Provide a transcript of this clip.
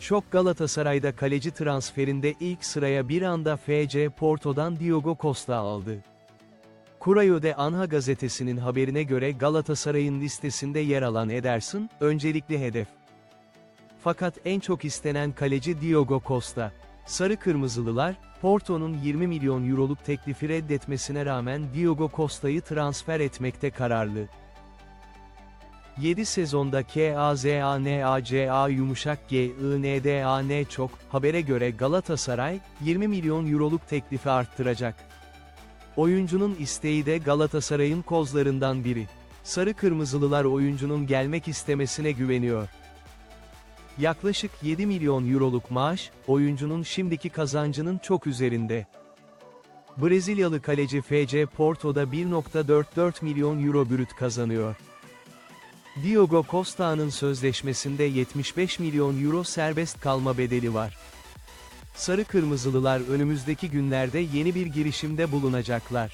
Şok Galatasaray'da kaleci transferinde ilk sıraya bir anda FC Porto'dan Diogo Costa aldı. Curayo de Anha gazetesinin haberine göre Galatasaray'ın listesinde yer alan Ederson, öncelikli hedef. Fakat en çok istenen kaleci Diogo Costa. Sarı Kırmızılılar, Porto'nun 20 milyon euroluk teklifi reddetmesine rağmen Diogo Costa'yı transfer etmekte kararlı. 7 sezonda KAZANACA yumuşak GINDAN çok, habere göre Galatasaray, 20 milyon euroluk teklifi arttıracak. Oyuncunun isteği de Galatasaray'ın kozlarından biri. Sarı Kırmızılılar oyuncunun gelmek istemesine güveniyor. Yaklaşık 7 milyon euroluk maaş, oyuncunun şimdiki kazancının çok üzerinde. Brezilyalı kaleci FC Porto'da 1.44 milyon euro brüt kazanıyor. Diogo Costa'nın sözleşmesinde 75 milyon euro serbest kalma bedeli var. Sarı Kırmızılılar önümüzdeki günlerde yeni bir girişimde bulunacaklar.